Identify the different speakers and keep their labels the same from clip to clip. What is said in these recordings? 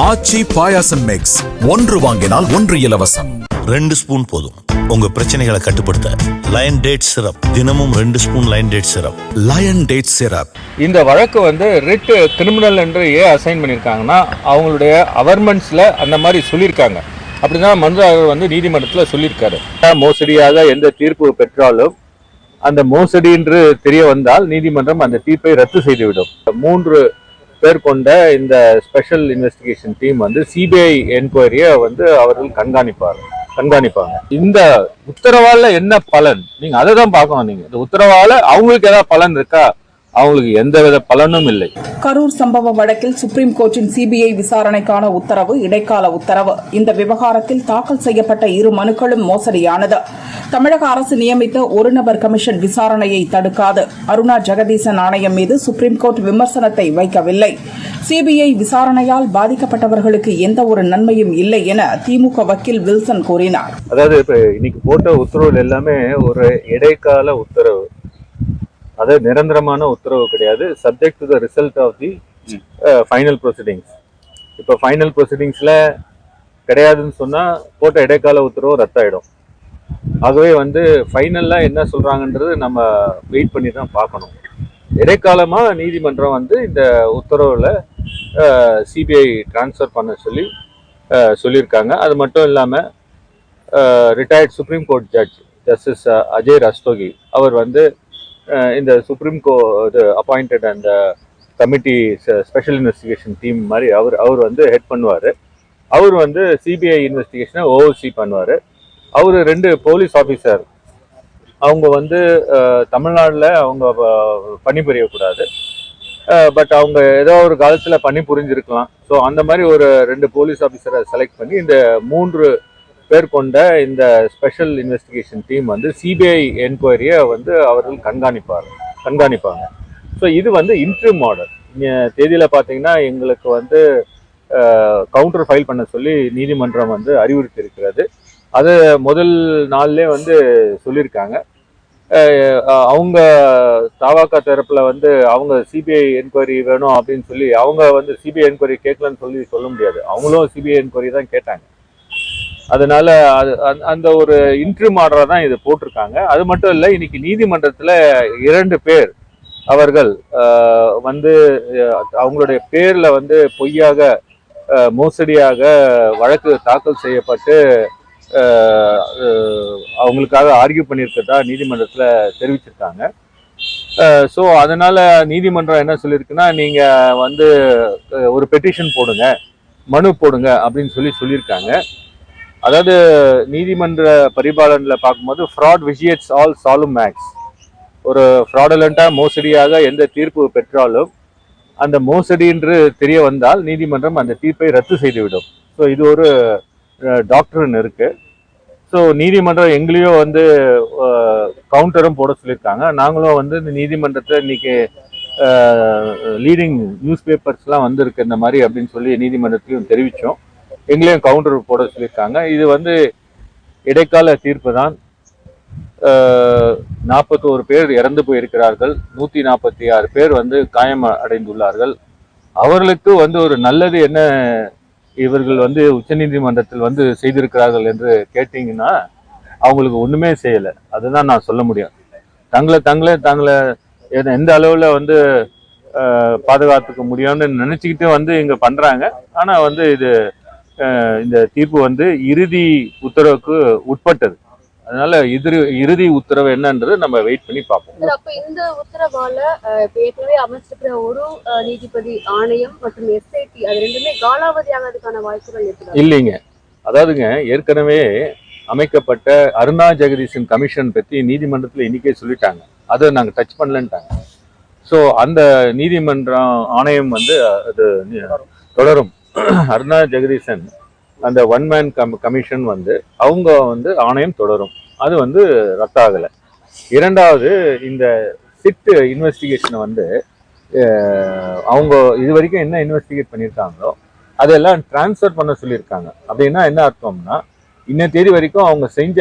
Speaker 1: ஆச்சி பாயாசம் mix ஒன்று வாங்கினால் ஒன்று இலவசம்.
Speaker 2: ரெண்டு ஸ்பூன் போதும். உங்க பிரச்சனைகளை கட்டுப்படுத்த லயன் டேட் சிரப் தினமும் ரெண்டு spoon lion date syrup
Speaker 1: lion date syrup
Speaker 3: இந்த வழக்கு வந்து ரிட் கிரிமினல் என்று ஏன் அசைன் பண்ணியிருக்காங்கன்னா அவங்களுடைய அவர்மெண்ட்ஸில் அந்த மாதிரி சொல்லியிருக்காங்க. அப்படிதான் மனுதாரர் வந்து நீதிமன்றத்தில் சொல்லியிருக்காரு. மோசடியாக எந்த தீர்ப்பு பெற்றாலும் அந்த மோசடி என்று தெரிய வந்தால் நீதிமன்றம் அந்த தீர்ப்பை ரத்து செய்துவிடும். மூன்று பேர் கொண்ட இந்த ஸ்பெஷல் இன்வெஸ்டிகேஷன் டீம் வந்து சிபிஐ என்கொயரியை வந்து அவர்கள் கண்காணிப்பார் கண்காணிப்பாங்க. இந்த உத்தரவால என்ன பலன்? நீங்க அதை தான் பார்க்கணும் நீங்க. இந்த உத்தரவால அவங்களுக்கு ஏதாவது பலன் இருக்கா? அவங்களுக்கு எந்தவித பலனும் இல்லை.
Speaker 4: கரூர் சம்பவ வழக்கில் சுப்ரீம் கோர்ட்டின் சிபிஐ விசாரணைக்கான உத்தரவு இடைக்கால உத்தரவு. இந்த விவகாரத்தில் தாக்கல் செய்யப்பட்ட இரு மனுக்களும் மோசடியானது. தமிழக அரசு நியமித்த ஒரு நபர் கமிஷன் விசாரணையை தடுக்காது. அருணா ஜெகதீசன் ஆணையம் மீது சுப்ரீம் கோர்ட் விமர்சனத்தை வைக்கவில்லை. சிபிஐ விசாரணையால் பாதிக்கப்பட்டவர்களுக்கு எந்த ஒரு நன்மையும் இல்லை என திமுக வக்கீல் வில்சன் கூறினார்.
Speaker 3: அதாவது இப்ப இன்னைக்கு போட்ட உத்தரவுல எல்லாமே ஒரு இடைக்கால உத்தரவு. அது நிரந்தரமான உத்தரவு கிடையாது. Subject to the result of the final proceedings இப்போ ஃபைனல் ப்ரொசீடிங்ஸ்ல கிடையாதுன்னு சொன்னா போட்ட இடைக்கால உத்தரவு ரத்தாயிடும். ஆகவே வந்து ஃபைனல்ல என்ன சொல்றாங்கன்றது நம்ம வெயிட் பண்ணி தான் பார்க்கணும். இடைக்காலமா நீதிமன்றம் வந்து இந்த உத்தரவுல சிபிஐ ட்ரான்ஸ்ஃபர் பண்ண சொல்லி அஹ், சொல்லியிருக்காங்க. அது மட்டும் இல்லாமல் retired supreme court judge justice Ajay Rastogi அவர் வந்து இந்த சுப்ரீம் கோ இது அப்பாயிண்டட் அந்த கமிட்டி ஸ்பெஷல் இன்வெஸ்டிகேஷன் டீம் மாதிரி அவர் அவர் வந்து ஹெட் பண்ணுவார். அவர் வந்து சிபிஐ இன்வெஸ்டிகேஷனை ஓவர்சி பண்ணுவார். அவர் ரெண்டு போலீஸ் ஆஃபீஸர் அவங்க வந்து தமிழ்நாட்டில் அவங்க பணிபுரியக்கூடாது. பட் அவங்க ஏதோ ஒரு காலத்தில் பணி புரிஞ்சிருக்கலாம். ஸோ அந்த மாதிரி ஒரு ரெண்டு போலீஸ் ஆஃபீஸரை செலக்ட் பண்ணி இந்த மூன்று பேர் கொண்ட இந்த ஸ்பெஷல் இன்வெஸ்டிகேஷன் டீம் வந்து சிபிஐ என்கொயரியை வந்து அவர்கள் கண்காணிப்பார் கண்காணிப்பாங்க. ஸோ இது வந்து இன்ட்ரிம் ஆர்டர் தேதியில் பார்த்தீங்கன்னா எங்களுக்கு வந்து கவுண்டர் ஃபைல் பண்ண சொல்லி நீதிமன்றம் வந்து அறிவுறுத்தியிருக்கிறது. அது முதல் நாள்லே வந்து சொல்லியிருக்காங்க. அவங்க தாவாக்கா தரப்பில் வந்து அவங்க சிபிஐ என்கொயரி வேணும் அப்படின்னு சொல்லி அவங்க வந்து சிபிஐ என்கொயரி கேட்கலன்னு சொல்லி சொல்ல முடியாது. அவங்களும் சிபிஐ என்கொயரி தான் கேட்டாங்க. அதனால அது அந்த- அந்த ஒரு இன்ட்ரிம் ஆர்டராக தான் இது போட்டிருக்காங்க. அது மட்டும் இல்லை இன்னைக்கு நீதிமன்றத்தில் இரண்டு பேர் அவர்கள் வந்து அவங்களுடைய பேரில் வந்து பொய்யாக மோசடியாக வழக்கு தாக்கல் செய்யப்பட்டு அவங்களுக்காக ஆர்கியூ பண்ணியிருக்கிறதா நீதிமன்றத்தில் தெரிவிச்சிருக்காங்க. ஸோ அதனால் நீதிமன்றம் என்ன சொல்லியிருக்குன்னா நீங்கள் வந்து ஒரு பெட்டிஷன் போடுங்க மனு போடுங்க அப்படின்னு சொல்லி சொல்லியிருக்காங்க. அதாவது நீதிமன்ற பரிபாலனில் பார்க்கும்போது ஃப்ராட் விஷியட்ஸ் ஆல் சாலும் மேக்ஸ் ஒரு ஃப்ராடலண்ட்டாக மோசடியாக எந்த தீர்ப்பு பெற்றாலும் அந்த மோசடி என்று தெரிய வந்தால் நீதிமன்றம் அந்த தீர்ப்பை ரத்து செய்துவிடும். ஸோ இது ஒரு டாக்டர்னு இருக்குது ஸோ நீதிமன்றம் எங்களையும் வந்து கவுண்டரும் போட சொல்லியிருக்காங்க. நாங்களும் வந்து இந்த நீதிமன்றத்தை இன்னைக்கு லீடிங் நியூஸ் பேப்பர்ஸ்லாம் வந்திருக்கு இந்த மாதிரி அப்படின்னு சொல்லி நீதிமன்றத்திலையும் தெரிவித்தோம் எங்களையும் கவுண்டர் போட சொல்லியிருக்காங்க. இது வந்து இடைக்கால தீர்ப்பு தான் நாற்பத்தோரு பேர் இறந்து போயிருக்கிறார்கள். நூற்றி நாற்பத்தி ஆறு பேர் வந்து காயம் அடைந்துள்ளார்கள். அவர்களுக்கு வந்து ஒரு நல்லது என்ன இவர்கள் வந்து உச்சநீதிமன்றத்தில் வந்து செய்திருக்கிறார்கள் என்று கேட்டீங்கன்னா அவங்களுக்கு ஒண்ணுமே செய்யலை. அதுதான் நான் சொல்ல முடியும். தங்களை தங்களே தங்களை எந்த- எந்த அளவுல வந்து பாதுகாத்துக்க முடியும்னு நினைச்சுக்கிட்டு வந்து இங்க பண்றாங்க. ஆனா வந்து இது இந்த தீர்ப்பு வந்து இறுதி உத்தரவுக்கு உட்பட்டது. அதனால இறுதி இறுதி உத்தரவு என்னன்றது நம்ம வெயிட் பண்ணி பார்ப்போம்.
Speaker 5: அப்ப இந்த உத்தரவால ஏற்கனவே அமைச்சிருக்கிற ஒரு நீதிபதி ஆணையம் மற்றும் எஸ்ஐடி அது ரெண்டுமே காலாவதி ஆகிறதுக்கான வாய்ப்புகள்
Speaker 3: இல்லைங்க. அதாவதுங்க ஏற்கனவே அமைக்கப்பட்ட அருணா ஜெகதீசன் கமிஷன் பற்றி நீதிமன்றத்தில் இன்னைக்கே சொல்லிட்டாங்க. அதை நாங்கள் டச் பண்ணலன்ட்டாங்க. ஸோ அந்த நீதிமன்றம் ஆணையம் வந்து அது தொடரும். அருணா ஜெகதீசன் அந்த ஒன் மேன் கம் கமிஷன் வந்து அவங்க வந்து ஆணையம் தொடரும். அது வந்து ரத்தாகலை. இரண்டாவது இந்த சிட் இன்வெஸ்டிகேஷனை வந்து அவங்க இது வரைக்கும் என்ன இன்வெஸ்டிகேட் பண்ணியிருக்காங்களோ அதெல்லாம் டிரான்ஸ்ஃபர் பண்ண சொல்லியிருக்காங்க. அப்படின்னா என்ன அர்த்தம்னா இன்ன தேதி வரைக்கும் அவங்க செஞ்ச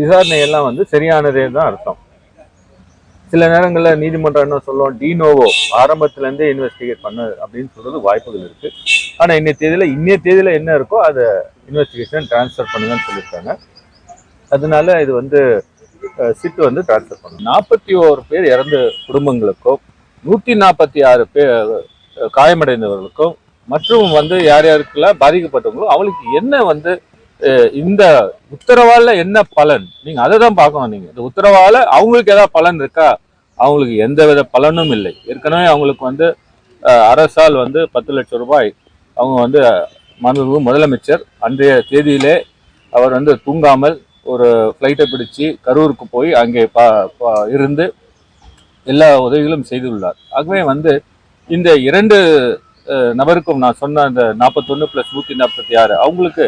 Speaker 3: விசாரணை எல்லாம் வந்து சரியானதே தான் அர்த்தம். சில நேரங்களில் நீதிமன்றம் என்ன சொல்லுவோம் டினோவோ ஆரம்பத்துலேருந்தே இன்வெஸ்டிகேட் பண்ணு அப்படின்னு சொல்கிறது வாய்ப்புகள் இருக்குது ஆனால் இன்னைய தேதியில் இன்னைய தேதியில் என்ன இருக்கோ அதை இன்வெஸ்டிகேஷன் டிரான்ஸ்ஃபர் பண்ணுங்கன்னு சொல்லியிருக்காங்க. அதனால இது வந்து சிட் வந்து டிரான்ஸ்ஃபர் பண்ணும் நாற்பத்தி ஓரு பேர் இறந்த குடும்பங்களுக்கும் நூற்றி நாற்பத்தி ஆறு பேர் காயமடைந்தவர்களுக்கும் மற்றும் வந்து யார் யாருக்கெல்லாம் பாதிக்கப்பட்டவங்களோ அவளுக்கு என்ன வந்து இந்த உத்தரவால என்ன பலன்? நீங்க அதை தான் பார்க்கணும் நீங்க. இந்த உத்தரவால அவங்களுக்கு ஏதாவது பலன் இருக்கா? அவங்களுக்கு எந்த வித பலனும் இல்லை. ஏற்கனவே அவங்களுக்கு வந்து அரசால் வந்து பத்து லட்சம் ரூபாய் அவங்க வந்து மாண்புமிகு முதலமைச்சர் அன்றைய தேதியிலே அவர் வந்து தூங்காமல் ஒரு ஃப்ளைட்டை பிடிச்சு கரூருக்கு போய் அங்கே பா இருந்து எல்லா உதவிகளும் செய்துள்ளார். ஆகவே வந்து இந்த இரண்டு நபருக்கும் நான் சொன்ன அந்த நாற்பத்தொன்று ப்ளஸ் நூற்றி நாற்பத்தி ஆறு அவங்களுக்கு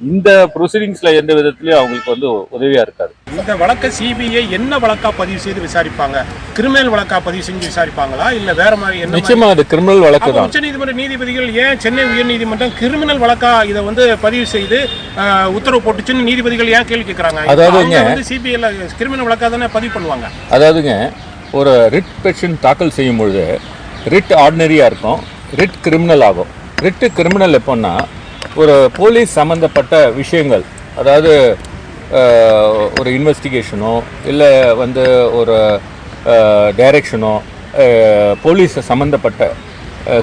Speaker 3: இந்த ப்ரொசீடிங்ஸ்ல எந்த விதத்துலயும் அவங்களுக்கு வந்து உதவியா இருக்காது.
Speaker 6: இந்த வழக்கை சிபிஐ என்ன வழக்கா பதிவு செய்து விசாரிப்பாங்க? கிரிமினல் வழக்கா பதிவு செஞ்சு விசாரிப்பாங்களா? இல்ல வேற மாதிரி என்ன
Speaker 3: நிச்சயமா அது கிரிமினல் வழக்கு தான்.
Speaker 6: உச்ச நீதிமன்ற நீதிபதிகள் ஏன் சென்னை உயர்நீதிமன்றம் கிரிமினல் வழக்கா இதை வந்து பதிவு செய்து உத்தரவு போட்டுச்சுன்னு நீதிபதிகள் ஏன் கேள்வி கேட்கறாங்க
Speaker 3: அதாவதுங்க-
Speaker 6: சிபிஐல கிரிமினல் வழக்கா தானே பதிவு பண்ணுவாங்க.
Speaker 3: அதாவதுங்க ஒரு ரிட் பெட்டிஷன் தாக்கல் செய்யும் பொழுது ரிட் ஆர்டினரியா இருக்கும் ரிட் கிரிமினல் ஆகும். ரிட் கிரிமினல் எப்போன்னா ஒரு போலீஸ் சம்மந்தப்பட்ட விஷயங்கள் அதாவது ஒரு இன்வெஸ்டிகேஷனோ இல்லை வந்து ஒரு டைரக்ஷனோ போலீஸ் சம்மந்தப்பட்ட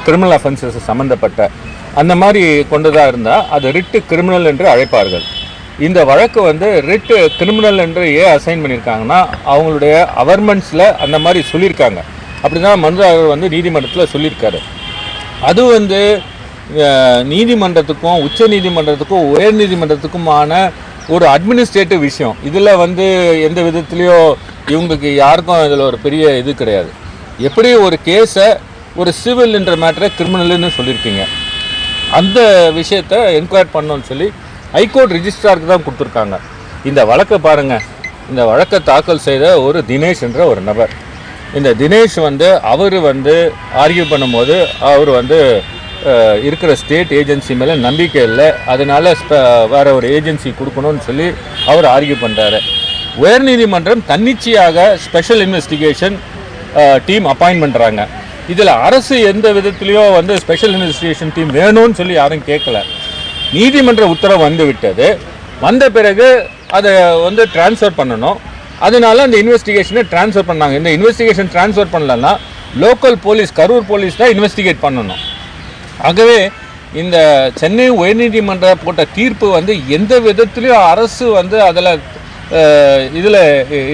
Speaker 3: கிரிமினல் அஃபென்சஸ் சம்மந்தப்பட்ட அந்த மாதிரி கொண்டதாக இருந்தால் அது ரிட்டு கிரிமினல் என்று அழைப்பார்கள். இந்த வழக்கு வந்து ரிட்டு கிரிமினல் என்று ஏன் அசைன் பண்ணியிருக்காங்கன்னா அவங்களுடைய அவர்மெண்ட்ஸில் அந்த மாதிரி சொல்லியிருக்காங்க அப்படி தான் மனுதாரர் வந்து நீதிமன்றத்தில் சொல்லியிருக்காரு அது வந்து நீதிமன்றத்துக்கும் உச்ச நீதிமன்றத்துக்கும் உயர் நீதிமன்றத்துக்குமான ஒரு அட்மினிஸ்ட்ரேட்டிவ் விஷயம். இதில் வந்து எந்த விதத்துலேயோ இவங்களுக்கு யாருக்கும் இதில் ஒரு பெரிய இது கிடையாது. எப்படி ஒரு கேஸை ஒரு சிவில் என்ற மேட்டரை கிரிமினல்னு சொல்லியிருக்கீங்க. அந்த விஷயத்தை என்கொயர் பண்ணோன்னு சொல்லி ஹைகோர்ட் ரிஜிஸ்ட்ராருக்கு தான் கொடுத்துருக்காங்க. இந்த வழக்கை பாருங்க. இந்த வழக்கை தாக்கல் செய்த ஒரு தினேஷ் என்ற ஒரு நபர். இந்த தினேஷ் வந்து அவர் வந்து ஆர்கியூ பண்ணும்போது அவர் வந்து இருக்கிற ஸ்டேட் ஏஜென்சி மேலே நம்பிக்கை இல்லை. அதனால் வேற ஒரு ஏஜென்சி கொடுக்கணும்னு சொல்லி அவர் ஆர்கியூ பண்ணுறாரு உயர்நீதிமன்றம் தன்னிச்சையாக ஸ்பெஷல் இன்வெஸ்டிகேஷன் டீம் அப்பாயின்ட் பண்ணுறாங்க இதில் அரசு எந்த விதத்துலேயோ வந்து ஸ்பெஷல் இன்வெஸ்டிகேஷன் டீம் வேணும்னு சொல்லி யாரும் கேட்கல நீதிமன்ற உத்தரவு வந்து விட்டது. வந்த பிறகு அதை வந்து டிரான்ஸ்ஃபர் பண்ணணும். அதனால அந்த இன்வெஸ்டிகேஷனை ட்ரான்ஸ்ஃபர் பண்ணாங்க. இந்த இன்வெஸ்டிகேஷன் ட்ரான்ஸ்ஃபர் பண்ணலன்னா லோக்கல் போலீஸ் கரூர் போலீஸ் தான் இன்வெஸ்டிகேட் பண்ணணும். ஆகவே இந்த சென்னை உயர்நீதிமன்ற போட்ட தீர்ப்பு வந்து எந்த விதத்துலையும் அரசு வந்து அதில் இதில்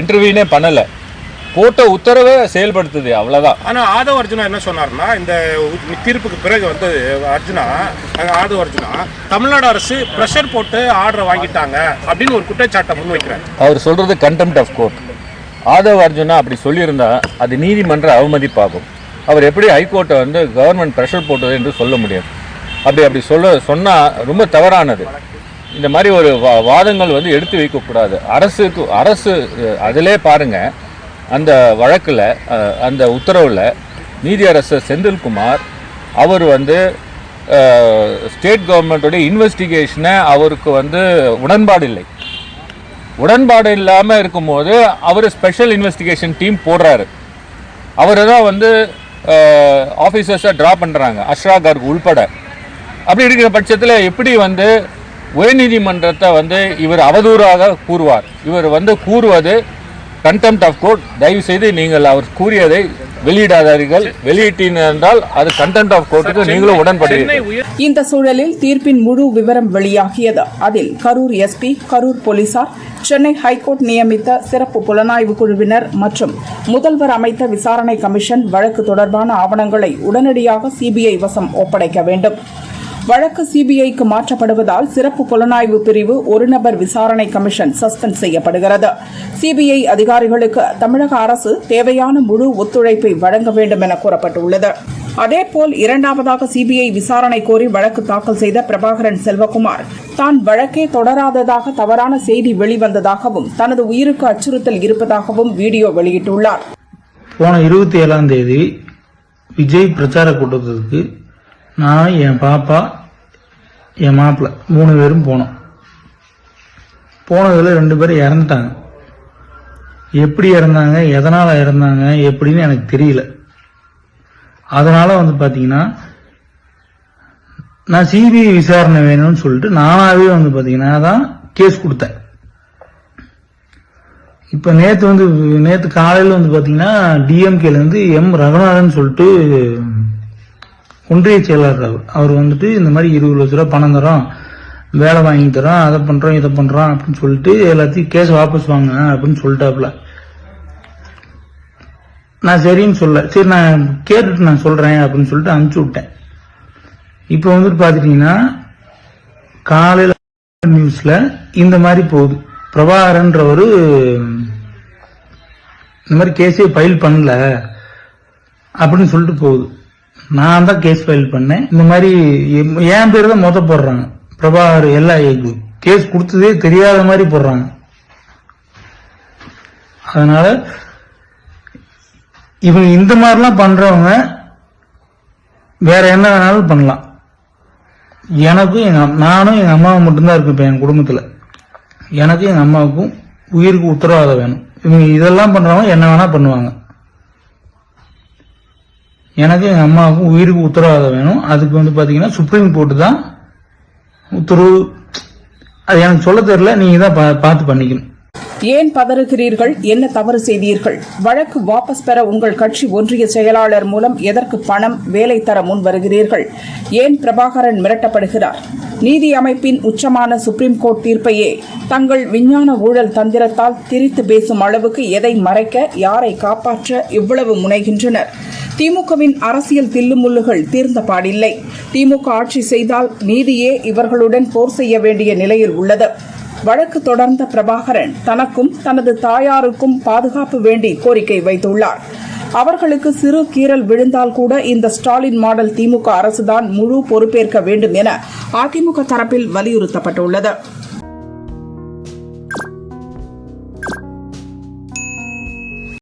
Speaker 3: இன்டர்வியூனே பண்ணலை. போட்ட உத்தரவை செயல்படுத்துது அவ்வளோதான்
Speaker 6: ஆனா ஆதவ அர்ஜுனா என்ன சொன்னார்னா இந்த தீர்ப்புக்கு பிறகு வந்து அர்ஜுனா ஆதவ அர்ஜுனா தமிழ்நாடு அரசு ப்ரெஷர் போட்டு ஆர்டரை வாங்கிட்டாங்க அப்படின்னு ஒரு குற்றச்சாட்டை முன்வைக்கிறார்.
Speaker 3: அவர் சொல்றது contempt of court Aadhav Arjuna அப்படி சொல்லியிருந்தா அது நீதிமன்ற அவமதிப்பாகும். அவர் எப்படி ஹைகோர்ட்டை வந்து கவர்மெண்ட் ப்ரெஷர் போட்டது என்று சொல்ல முடியும் அப்படி அப்படி சொல்ல சொன்னால் ரொம்ப தவறானது. இந்த மாதிரி ஒரு வா வாதங்கள் வந்து எடுத்து வைக்கக்கூடாது அரசுக்கு அரசு அதிலே பாருங்கள் அந்த வழக்கில் அந்த உத்தரவில் நீதியரசர் செந்தில்குமார் அவர் வந்து ஸ்டேட் கவர்மெண்ட்டுடைய இன்வெஸ்டிகேஷனை அவருக்கு வந்து உடன்பாடு இல்லை. உடன்பாடு இல்லாமல் இருக்கும்போது அவர் ஸ்பெஷல் இன்வெஸ்டிகேஷன் டீம் போடுறாரு. அவர் தான் வந்து ஆஃபீஸர்ஸாக ட்ரா பண்ணுறாங்க அஷ்ரா கார்க் உள்பட. அப்படி இருக்கிற பட்சத்தில் எப்படி வந்து உயர்நீதிமன்றத்தை வந்து இவர் அவதூறாக கூறுவார்? இவர் வந்து கூறுவது கண்டெம்ட் ஆஃப் கோர்ட் தயவு செய்து நீங்கள் அவர் கூறியதை வெளியிடாதீர்கள். வெளியிட்டீர்கள் அது கண்டெம்ட் ஆஃப் கோர்ட்டுக்கு நீங்களும்
Speaker 6: உயர்
Speaker 4: இந்த சூழலில் தீர்ப்பின் முழு விவரம் வெளியாகியது. அதில் கரூர் எஸ்பி கரூர் போலீசார் சென்னை ஹைகோர்ட் நியமித்த சிறப்பு புலனாய்வு குழுவினர் மற்றும் முதல்வர் அமைத்த விசாரணை கமிஷன் வழக்கு தொடர்பான ஆவணங்களை உடனடியாக சிபிஐ வசம் ஒப்படைக்க வேண்டும். வழக்கு சிபிஐக்கு மாற்றப்படுவதால் சிறப்பு புலனாய்வு பிரிவு ஒரு நபர் விசாரணை கமிஷன் சஸ்பெண்ட் செய்யப்படுகிறது. சிபிஐ அதிகாரிகளுக்கு தமிழக அரசு தேவையான முழு ஒத்துழைப்பை வழங்க வேண்டும் என கூறப்பட்டுள்ளது. அதேபோல் இரண்டாவதாக சிபிஐ விசாரணை கோரி வழக்கு தாக்கல் செய்த பிரபாகரன் செல்வகுமார் தான் வழக்கே தொடராததாக தவறான செய்தி வெளிவந்ததாகவும் தனது உயிருக்கு அச்சுறுத்தல் இருப்பதாகவும் வீடியோ வெளியிட்டுள்ளார்.
Speaker 7: போன இருபத்தி ஏழாம் தேதி விஜய் பிரச்சார கூட்டத்திற்கு நான் என் பாப்பா என் மாப்பிள்ளை மூணு பேரும் போனோம். போனதில் ரெண்டு பேரும் இறந்துட்டாங்க. எப்படி இறந்தாங்க எதனால் இறந்தாங்க எப்படின்னு எனக்கு தெரியல. அதனால் வந்து பார்த்தீங்கன்னா நான் சிபிஐ விசாரணை வேணும்னு சொல்லிட்டு நானாகவே வந்து பார்த்தீங்கன்னா தான் கேஸ் கொடுத்தேன். இப்போ நேற்று வந்து நேற்று காலையில் வந்து பார்த்தீங்கன்னா டிஎம்கேலேருந்து எம் ரகுநாதன் சொல்லிட்டு ஒன்றிய செயலாளர் அவர் அவர் வந்துட்டு இந்த மாதிரி இருபது லட்ச ரூபா பணம் தரோம் வேலை வாங்கி தரோம் அதை பண்ணுறோம் இதை பண்ணுறோம் அப்படின்னு சொல்லிட்டு எல்லாத்தையும் கேஸ் வாபஸ் வாங்க அப்படின்னு சொல்லிட்டாப்புல. நான் சரின்னு சொல்ல சரி நான் கேட்டுட்டு நான் சொல்கிறேன் அப்படின்னு சொல்லிட்டு அனுப்பிச்சி விட்டேன். இப்போ வந்துட்டு பார்த்துட்டிங்கன்னா காலையில் நியூஸில் இந்த மாதிரி போகுது. பிரபாகரன்றவரு இந்த மாதிரி கேஸே ஃபைல் பண்ணல அப்படின்னு சொல்லிட்டு போகுது. நான் தான் கேஸ் ஃபைல் பண்ணேன். இந்த மாதிரி என் பேர் தான் மொத்த போடுறாங்க. பிரபாகர் எல்லா கேஸ் கொடுத்ததே தெரியாத மாதிரி போடுறாங்க. அதனால இவங்க இந்த மாதிரிலாம் பண்றவங்க வேற என்ன வேணாலும் பண்ணலாம். எனக்கும் எங்க நானும் எங்க அம்மாவும் மட்டும்தான் இருக்கு இப்ப என் குடும்பத்துல. எனக்கும் எங்க அம்மாவுக்கும் உயிருக்கு உத்தரவாதம் வேணும். இவங்க இதெல்லாம் பண்றவங்க என்ன வேணா பண்ணுவாங்க. எனக்கு எங்கள் அம்மாவுக்கும் உயிருக்கு உத்தரவாதம் வேணும். அதுக்கு வந்து பார்த்தீங்கன்னா சுப்ரீம் கோர்ட்டு தான் உத்தரவு. அது எனக்கு சொல்ல தெரியல. நீங்கள் தான் பா- பார்த்து பண்ணிக்கணும்.
Speaker 4: ஏன் பதறுகிறீர்கள்? என்ன தவறு செய்தீர்கள்? வழக்கு வாபஸ் பெற உங்கள் கட்சி ஒன்றிய செயலாளர் மூலம் எதற்கு பணம் வேலை தர முன் வருகிறீர்கள்? ஏன் பிரபாகரன் மிரட்டப்படுகிறார்? நீதி அமைப்பின் உச்சமான சுப்ரீம் கோர்ட் தீர்ப்பையே தங்கள் விஞ்ஞான ஊழல் தந்திரத்தால் திரித்து பேசும் அளவுக்கு எதை மறைக்க யாரை காப்பாற்ற இவ்வளவு முனைகின்றனர்? திமுகவின் அரசியல் தில்லுமுல்லுகள் தீர்ந்த பாடில்லை. திமுக ஆட்சி செய்தால் நீதியே இவர்களுடன் போர் செய்ய வேண்டிய நிலையில் உள்ளது. வழக்கு தொடர்ந்த பிரபாகரன் தனக்கும் தனது தாயாருக்கும் பாதுகாப்பு வேண்டி கோரிக்கை வைத்துள்ளார். அவர்களுக்கு சிறு கீறல் விழுந்தால் கூட இந்த ஸ்டாலின் மாடல் திமுக அரசுதான் முழு பொறுப்பேற்க வேண்டும் என அதிமுக தரப்பில் வலியுறுத்தப்பட்டுள்ளது.